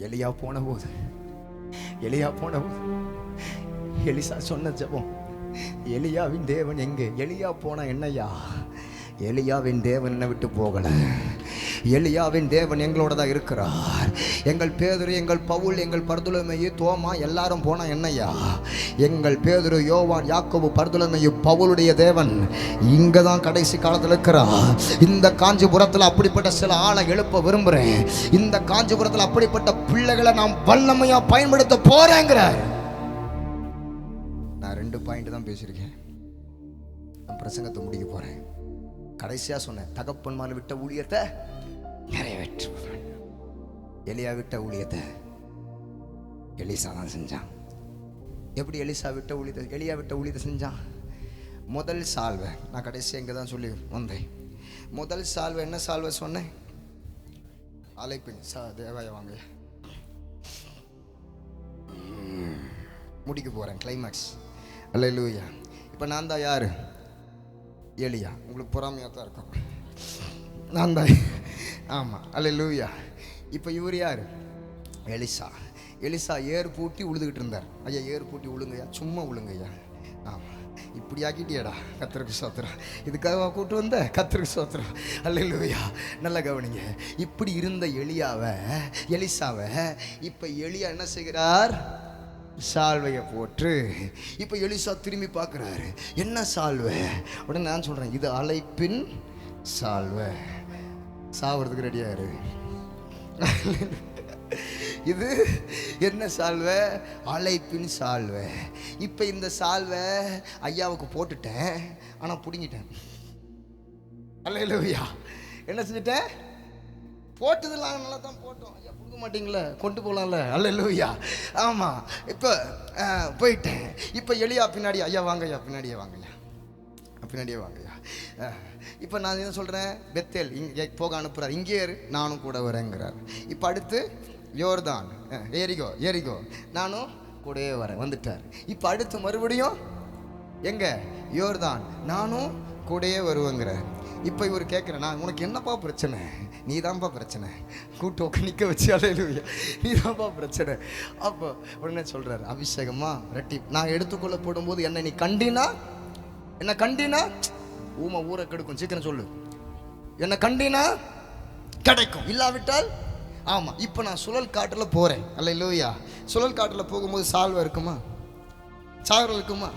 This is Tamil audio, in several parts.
எலியா போன போது எலியா போன போது எலிசா சொன்ன ஜெபம் எலியாவின் தேவன் எங்கே? எலியா போன என்னையா எலியாவின் தேவன் என்னை விட்டு போகல. எலியாவின் தேவன் எங்களோட தான் இருக்கிறார். எங்கள் பேதுரு எங்கள் பவுல் எங்கள் பர்துலமையு தோமா எல்லாரும் போனால் என்னையா? எங்கள் பேதுரு யோவான் யாக்கோபு பர்துலமையு பவுலுடைய தேவன் இங்கே தான் கடைசி காலத்தில் இருக்கிறார். இந்த காஞ்சிபுரத்தில் அப்படிப்பட்ட சில ஆளை எழுப்ப விரும்புகிறேன் இந்த காஞ்சிபுரத்தில் அப்படிப்பட்ட பிள்ளைகளை நாம் வல்லமையாக பயன்படுத்த போகிறேங்கிற நான் ரெண்டு பாயிண்ட் தான் பேசியிருக்கேன். நான் பிரசங்கத்தை முடிக்க போகிறேன் கடைசியாக சொன்னேன் தகப்பன்மார் விட்ட ஊழியத்தை நிறைவேற்று எலியா விட்ட ஊழியத்தை எலிசா தான் செஞ்சான். எப்படி எலிசா விட்ட ஊழியத்தை எலியா விட்ட ஊழியத்தை செஞ்சான்? முதல் சால்வை நான் கடைசியாக இங்கே தான் சொல்லி வந்தேன். முதல் சால்வை என்ன சால்வை சொன்னேன்? அழைப்பின் சா தேவாய வாங்க. முடிக்க போகிறேன் கிளைமேக்ஸ் அல்ல லூயா இப்போ நான் தான் யார்? எலியா. உங்களுக்கு பொறாமையாக தான் இருக்கும். நான் தான். ஆமாம் அல்ல லூயா இப்போ இவர் யார்? எலிசா. எலிசா ஏர் பூட்டி உழுதுகிட்டு இருந்தார். ஐயா ஏர் பூட்டி உழுங்கய்யா? சும்மா உழுங்கய்யா? ஆமாம் இப்படி ஆக்கிட்டியாடா கத்திரக்கு சோத்திரம். இதுக்காக கூட்டு வந்த? கத்திரக்கு சோத்திரம். அல்லையா நல்லா கவனிங்க. இப்படி இருந்த எலியாவை எலிசாவை இப்போ எலியா என்ன செய்கிறார்? சால்வையை போட்டு இப்போ எலிசா திரும்பி பார்க்குறாரு என்ன சால்வை? உடனே நான் சொல்கிறேன் இது அழைப்பின் சால்வை. சாவறதுக்கு இரு இது என்ன சால்வை? அழைப்பின் சால்வை. இப்போ இந்த சால்வை ஐயாவுக்கு போட்டுட்டேன். ஆனால் பிடுங்கிட்டேன். அல்லையா என்ன செஞ்சுட்டேன் போட்டதெல்லாம் நல்லா தான் போட்டோம். ஐயா கொடுக்க மாட்டிங்களே? கொண்டு போகலாம்ல அல்ல இல்லையா ஆமாம் இப்போ போயிட்டேன். இப்போ எளியா பின்னாடி ஐயா வாங்க ஐயா. பின்னாடியே வாங்கய்யா பின்னாடியே வாங்கய்யா இப்போ நான் என்ன சொல்கிறேன் பெத்தேல் இங்கே போக அனுப்புகிறார் இங்கே நானும் கூட வரேங்கிறார். இப்போ அடுத்து யோர்தான். ஏரிகோ ஏரிகோ நானும் கூடவே வரேன். வந்துட்டார். இப்போ அடுத்து மறுபடியும் எங்கே? யோர்தான். நானும் கூடயே வருவேங்கிறார். இப்போ இவர் கேட்குறேன் நான் உனக்கு என்னப்பா பிரச்சனை? நீ தான்ப்பா பிரச்சனை. கூட்டு உக்க நிற்க வச்சு அலையிலுயா நீ தான்ப்பா பிரச்சனை. அப்போ உடனே சொல்கிறார் அபிஷேகமா ரெட்டி நான் எடுத்துக்கொள்ள போடும்போது என்னை நீ கண்டினா? என்னை கண்டினா? ஊமை ஊரை கெடுக்கும். சீக்கிரம் சொல்லு. என்னை கண்டினா? கிடைக்கும். இல்லாவிட்டால்? ஆமாம் இப்போ நான் சுழல் காட்டில் போகிறேன் அல்ல இல்லையா சுழல் காட்டில் போகும்போது சால்வை இருக்குமா? சால்வை இருக்குமா?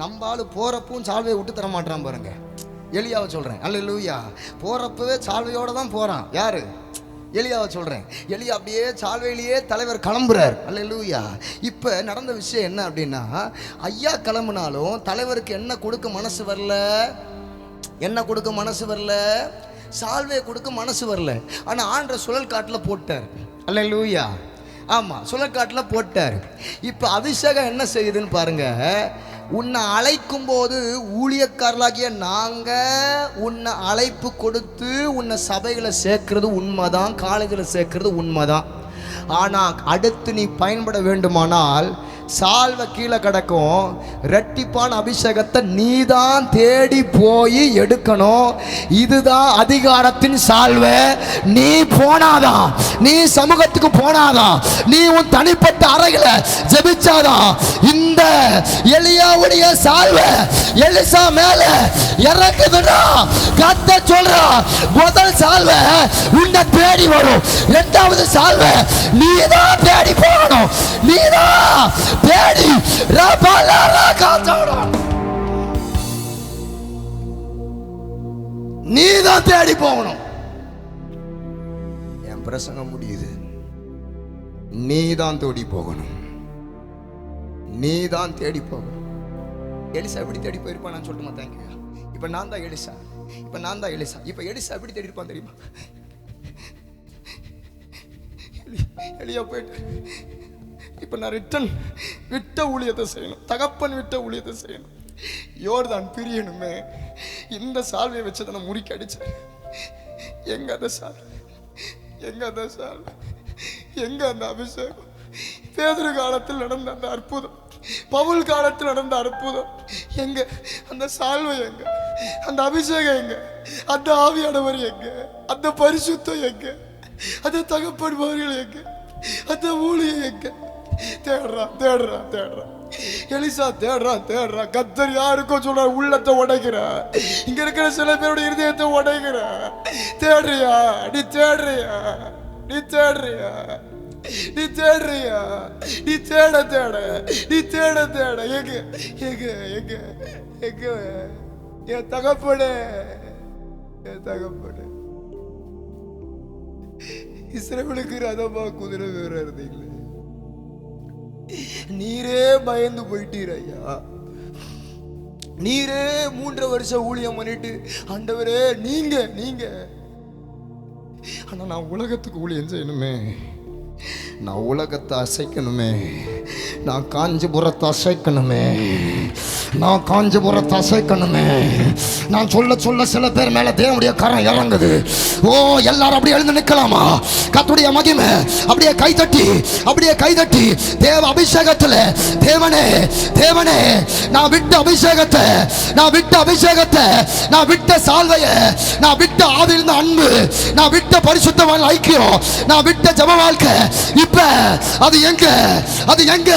நம்ம ஆளு போகிறப்பவும் சால்வையை விட்டு தர மாட்டான் பாருங்க. எளியாவை சொல்கிறேன் அல்ல இல்லையா போகிறப்பவே சால்வையோடு தான் போகிறான் யாரு? எலியாவை சொல்கிறேன் எலியா அப்படியே சால்வையிலேயே தலைவர் கிளம்புறார். அல்ல இல்லையா இப்போ நடந்த விஷயம் என்ன அப்படின்னா ஐயா கிளம்புனாலும் தலைவருக்கு என்ன கொடுக்க மனசு வரல? என்ன கொடுக்க மனசு வரல? சால்வையை கொடுக்க மனசு வரல. ஆனால் ஆண்ட சுழல் காட்டில் போட்டார். அல்ல லூயா ஆமாம் சுழல் காட்டில் போட்டார். இப்போ அபிஷேகம் என்ன செய்யுதுன்னு பாருங்கள் உன்னை அழைக்கும் போது ஊழியக்காரர்களாகிய நாங்கள் உன்னை அழைப்பு கொடுத்து உன்னை சபைகளை சேர்க்கறது உண்மைதான் காலேஜில் சேர்க்கறது உண்மைதான். ஆனால் அடுத்து நீ பயன்பட வேண்டுமானால் சால்வை கீழே கிடக்கும். ரெட்டிப்பான அபிஷேகத்தை நீ தான் தேடி போய் எடுக்கணும். இதுதான் அதிகாரத்தின் சால்வை. நீ போனாதான் நீ சமூகத்துக்கு போனாதான் நீ உன் தனிப்பட்ட அறையில ஜெபிச்சாதான் இந்த எலியாவுடைய சால்வை எலிசா மேல இறக்குதுன்னா கத்த சொல்றா முதல் சால்வை உன்னை தேடி வரும். இரண்டாவது சால்வை நீ தான் தேடி போகணும். நீ தான் தேடி ரபாலாரா நீ தான் தேடி போகணும். என் பிரசங்கம் முடியுது. நீ தான் தேடி போகணும். நீ தான் தேடி போகணும். எலிசா எப்படி தேடி போயிருப்பான் நான் சொல்லட்டுமா? தேங்க்யூ இப்போ நான் தான் எலிசா. இப்போ நான் தான் எலிசா. இப்போ எலிசா எப்படி தேடி இருப்பான் தெரியுமா? எலி- எலியா போயிட்டு. இப்போ நான் ரிட்டன் விட்ட ஊழியத்தை செய்யணும். தகப்பன் விட்ட ஊழியத்தை செய்யணும். யோர்தான் பிரியணுமே. இந்த சால்வையை வச்சு நான் முறுக்கி அடிச்சேன் எங்க அந்த சால் எங்க அந்த சால் எங்க அந்த அபிஷேகம்? பேதர் காலத்தில் நடந்த அந்த அற்புதம் பவுல் காலத்தில் நடந்த அற்புதம் எங்க? அந்த சால்வை எங்க? அந்த அபிஷேகம் எங்க? அந்த ஆவியானவர் எங்க? அந்த பரிசுத்தம் எங்க? அந்த தகப்படுபவர்கள் எங்க? அந்த ஊழியம் எங்க? தேடுறான் தேடுறான் தேடுறான் எலிசா தேடுறான் தேடுறான் கத்தர் யாருக்கும் சொல்ற உள்ளத்தை உடைக்கிற. இங்க இருக்கிற சில பேருடைய இருதயத்தை உடைக்கிற. தேடுறியா? நீ தேடுறியா? நீ தேடுறியா? நீ தேடுறியா? நீ தேட தேட. நீ தேட தேட. எங்க எங்க எங்க எங்க? என் தகப்படு என் தகப்படு இஸ்ரேலுக்கு ரதமா குதிரை வீரர் இல்லை நீரே பயந்து போயிட்டீர் ஐயா நீரே மூன்று வருஷம் ஊழியம் பண்ணிட்டு ஆண்டவரே நீங்க நீங்க. ஆனா நான் உலகத்துக்கு ஊழியம் செய்யணுமே. நான் உலகத்தை அசைக்கணுமே. நான் காஞ்சிபுரத்தை அசைக்கணுமே. நான் காஞ்சிபுரத்தை அசைக்கணுமே நான் சொல்ல சொல்ல சில பேர் மேல தேவனுடைய கரம் இறங்குது. ஓ எல்லாரும் அப்படியே எழுந்து நிற்கலாமா கத்துடைய மகிமை. அப்படியே கைதட்டி அப்படியே கைதட்டி தேவ அபிஷேகத்துல தேவனே தேவனே நான் விட்ட அபிஷேகத்தை நான் விட்ட அபிஷேகத்தை நான் விட்ட சால்வைய நான் விட்ட ஆவியிருந்த அன்பு நான் விட்ட பரிசுத்தமான ஐக்கியம். நான் விட்ட ஜப வாழ்க்கை. இப்ப அது எங்க? அது எங்க?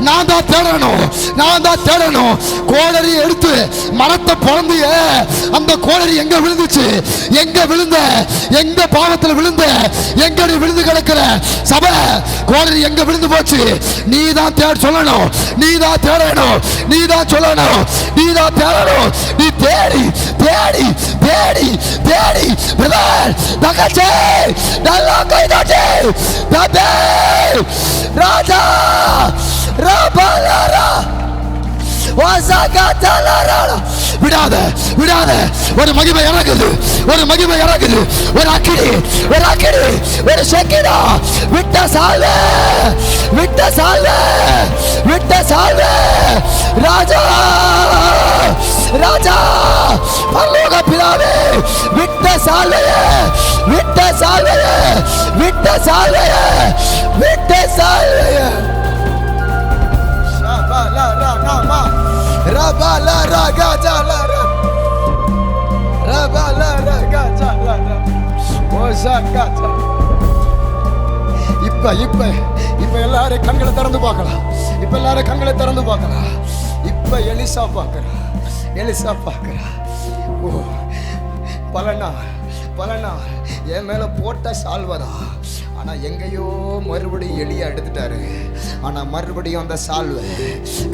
நான் தான் தேடணும். நான் தான் தேடணும். கோடரி எடுத்து மரத்தை பிறந்திய அந்த கோடரி எங்க விழுந்துச்சு? எங்க விழுந்த? எங்க பாவத்தில் விழுந்த? எங்க நீ விழுந்து கிடக்கிற? சபை கோடரி எங்க விழுந்து போச்சு? நீ தான் தேட சொல்லணும். நீ தான் தேடணும். நீ தான் சொல்லணும். நீ தான் தேடணும். நீ தேடி தேடி தேடி தேடி பிரதர் தங்கச்சி நல்லா கை தட்டி தம்பி ராஜா ராபாலாரா விடாத விடாத ஒரு மகிமை இறங்குது ஒரு மகிமை இறங்குது ஒரு அக்கிடி ஒரு அக்கிடி ஒரு செக்கிடா விட்ட சால்வ விட்ட சால்வ விட்ட சால்வ ராஜா ராஜா பரலோக பிதாவே விட்ட சால்வைய விட்ட சால்வைய விட்ட சால்வைய விட்ட சால்வைய Shabalaraga, Rabalaraga, Jalara. Rabalaraga, Jalara. இப்ப இப்ப இப்ப எல்லாரும் கண்களை திறந்து பார்க்கலாம் இப்ப எல்லாரும் கண்களை திறந்து பார்க்கலாம் இப்ப எலிசா பார்க்கலாம் எலிசா பார்க்குறா. ஓ பலனா பலனா என் மேலே போட்ட சால்வதா? ஆனா எங்கேயோ மறுபடியும் எளிய எடுத்துட்டாரு. ஆனா மறுபடியும் அந்த சால்வை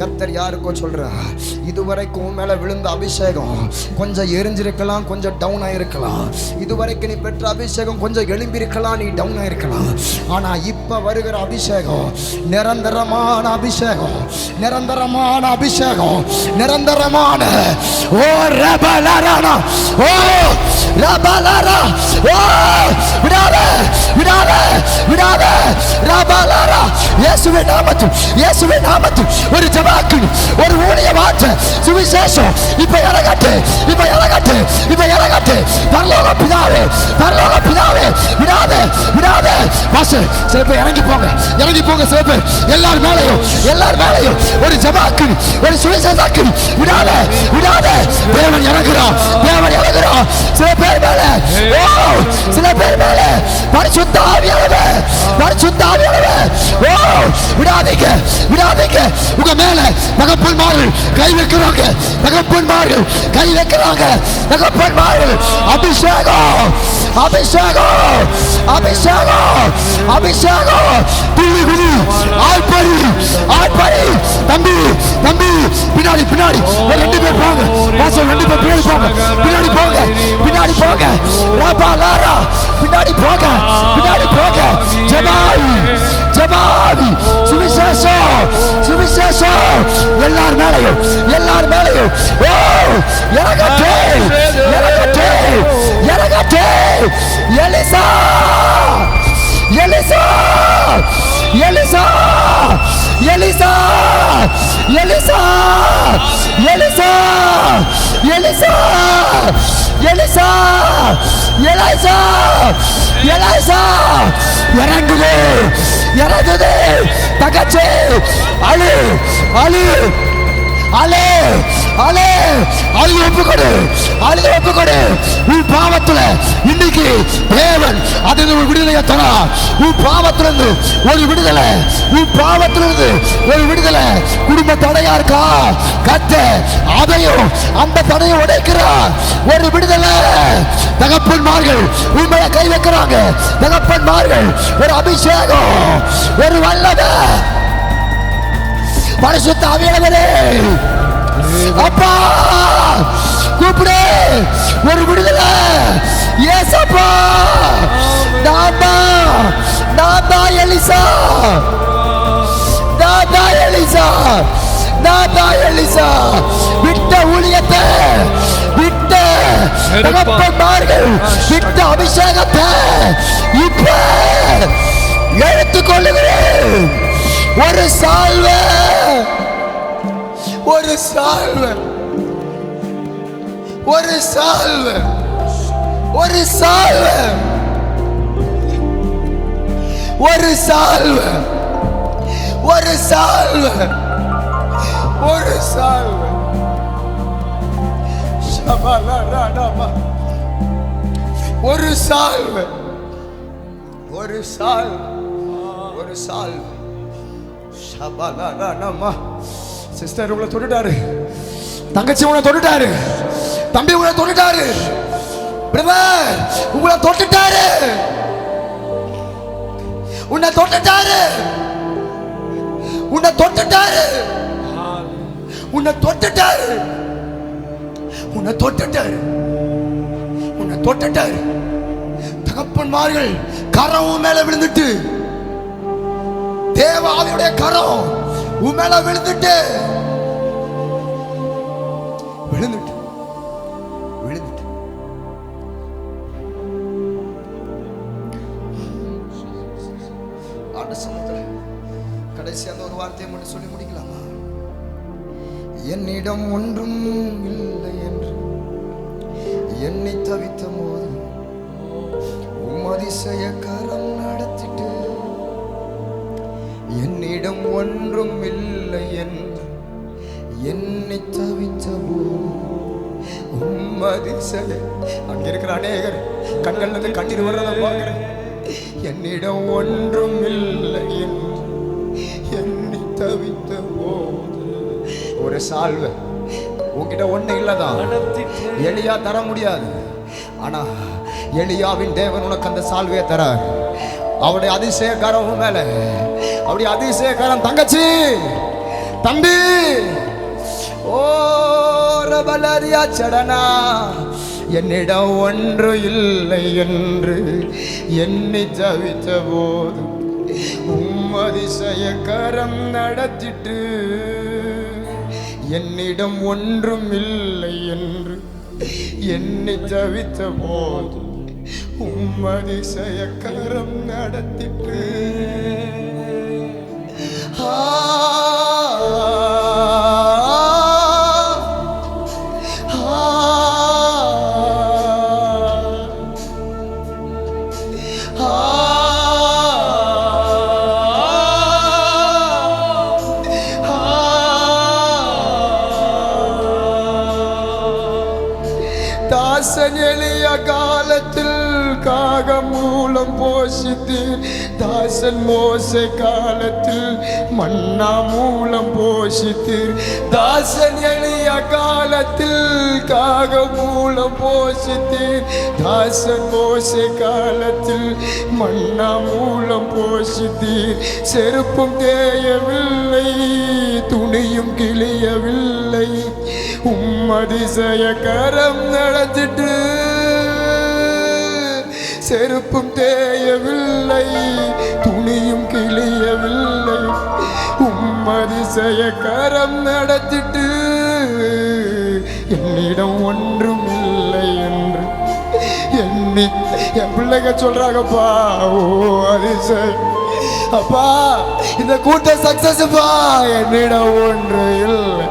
கத்தர் யாருக்கோ சொல்றா இதுவரைக்கும் உன் மேல விழுந்த அபிஷேகம் கொஞ்சம் எரிஞ்சிருக்கலாம் கொஞ்சம் டவுன் ஆயிருக்கலாம். இதுவரைக்கும் நீ பெற்ற அபிஷேகம் கொஞ்சம் எழும்பியிருக்கலாம் நீ டவுன் ஆயிருக்கலாம். ஆனா இப்ப வருகிற அபிஷேகம் நிரந்தரமான அபிஷேகம் நிரந்தரமான அபிஷேகம் நிரந்தரமான ஓ ரபலரானா ஓ ரபலரா ஓ விடாத விடாத விடாத ரபலரா இயேசுவே நாமத்தில் இயேசுவே நாமத்தில் ஒரு ஜபாக்கு ஒரு ஊழிய மாற்ற சுவிசேஷம் இப்ப இறங்கட்டு இப்ப இறங்கட்டு இப்ப இறங்கட்டு பரலோக பிதாவே பரலோக பிதாவே விடாத விடாத பாச சில பேர் இறங்கி போங்க இறங்கி போங்க சில பேர் எல்லார் மேலையும் எல்லார் மேலையும் ஒரு ஜபாக்கு ஒரு சுவிசேஷாக்கு விடாத விடாத தேவன் இறங்குறான் தேவன் இறங்குறான் சில பேர் மேல ஓ சில பேர் மேல பரிசுத்த ஆவியானவ பரிசுத்த ஆவியானவ ஓ விடாதீங்க விடாதீங்க. உங்க மேல தகப்பன்மார்கள் கை வைக்கிறாங்க. தகப்பன்மார்கள் கை வைக்கிறாங்க. தகப்பன்மார்கள் அபிஷேகம் அபிஷேகம் அபிஷேகம் அபிஷேகம். துள்ளி குதி ஆழ்படி ஆழ்படி தம்பி தம்பி பின்னாடி பின்னாடி. ஒரு ரெண்டு பேர் போங்க. வாசல் ரெண்டு பேர் பின்னாடி போங்க. பின்னாடி போங்க. பின்னாடி போக ராபா பின்னாடி போக பின்னாடி போக ஜபாவி ஜபாவி சுவிசேஷம் சுவிசேஷம் எல்லார் மேலையும் எல்லார் மேலையும் ஓ இறங்கட்டே இறங்கட்டே இறங்கட்டே எலிசா எலிசா எலிசா எலிசா எலிசா எலிசா எலிசா எலிசா எலிசா எலிசா இறங்குது. இறங்குது. தகச்சு. அழு. அழு. அலே அலே அழுது ஒப்பு கொடு அழுது ஒப்பு கொடு உன் பாவத்துல இன்னைக்கு இன்னைக்கு தேவன் அதில் ஒரு விடுதலையை தரார் உன் பாவத்திலிருந்து ஒரு விடுதலை. உன் பாவத்திலிருந்து ஒரு விடுதலை. குடும்ப தடையா இருக்கா? கத்த அதையும் அந்த தடையை உடைக்கிறார். ஒரு விடுதலை. தகப்பன்மார்கள் உண்மையை கை வைக்கிறாங்க. தகப்பன்மார்கள் ஒரு அபிஷேகம் ஒரு வல்லமை. பரிசுத்த அவியலவரே அப்பா கூப்பிடு. ஒரு விடுதலை. ஏசப்பா! நான் தான் நான் தான் எலிசா! நான் தான் எலிசா! நான் தான் எலிசா! விட்ட ஊழியத்தை விட்ட தகப்பன்மார்கள் விட்ட அபிஷேகத்தை இப்ப எடுத்துக்கொள்ளுகிறேன். ஒரு சால்வ ஒரு சால்வ ஒரு சால்வ. ஒரு சால்வ. ஒரு சால்வ. ஒரு சால்வ. ஒரு சால்வ. ஒரு சால்வ. ஒரு சால்வை. ஒரு சால்வை. ஷபலரடமா. சிஸ்டர் உங்களை தொட்டுட்டாரு. தங்கச்சி உங்களை தொட்டுட்டாரு. தம்பி உங்களை தொட்டுட்டாரு. பிரதர் உங்களை தொட்டுட்டாரு. உன்னை தொட்டுட்டாரு. உன்னை தொட்டுட்டாரு. உன்னை தொட்டுட்டாரு. உன்னை தொட்டுட்டாரு. உன்னை தொட்டுட்டாரு. தகப்பன்மார்கள் கரம் உன் மேல விழுந்துட்டு. தேவாவியுடைய கரம் உன் மேல விழுந்துட்டு. கடைசி அந்த ஒரு வார்த்தையை மட்டும் சொல்லி முடிக்கலாமா? என்னிடம் ஒன்றும் இல்லை என்று என்னை தவித்த போது உம் அதிசய கரம் நடத்திட்டு என்னிடம் ஒன்றும் இல்லை என்று என்னை தவித்த போது உம் அதிசய அங்க இருக்கிற அநேகர் கண்கள்ல கண்ணீர் வர்றத பார்க்கிறேன். என்னிடம் ஒன்றும் இல்லை ஒரு சால்வை. உன்கிட்ட ஒண்ணு இல்லதான். எளியா தர முடியாது. ஆனா எளியாவின் தேவன் உனக்கு அந்த சால்வையை தரார். அவருடைய அதிசயக்காரம் மேல. அவருடைய அதிசயக்காரம் தங்கச்சி! தம்பி! ஓ ரபலரியா சடனா. என்னிடம் ஒன்று இல்லை என்று என்னை தவித்த போது உம் அதிசயக்காரம் நடத்திட்டு என்னிடம் ஒன்றும் இல்லை என்று என்னை தவித்த போது உம்மதிசயக்காரம் நடத்திட்டு ஆ. போஷித்து தாசன் மோச காலத்தில் மன்னா மூலம் போஷித்து தாசன் எளிய காலத்தில் காக மூலம் போஷித்து தாசன் மோச காலத்தில் மன்னா மூலம் போஷித்து செருப்பும் தேயவில்லை துணியும் கிளியவில்லை உம்மதிசய கரம் நடத்திட்டு செருப்பும் தேயவில்லை துணியும் கிளியவில்லை. உம்மதிசய கரம் நடத்திட்டு என்னிடம் ஒன்றும் இல்லை என்று எண்ணி என் பிள்ளைங்க சொல்றாங்கப்பா ஓ அதிசயம். அப்பா இந்த கூட்ட சக்சஸ்ப்பா என்னிடம் ஒன்று இல்லை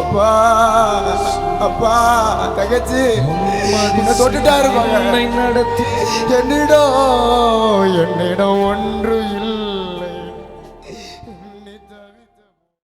அப்பா அப்பா தகச்சி என்ன என்னை நடத்தி. என்னிடம் என்னிடம் ஒன்று இல்லை.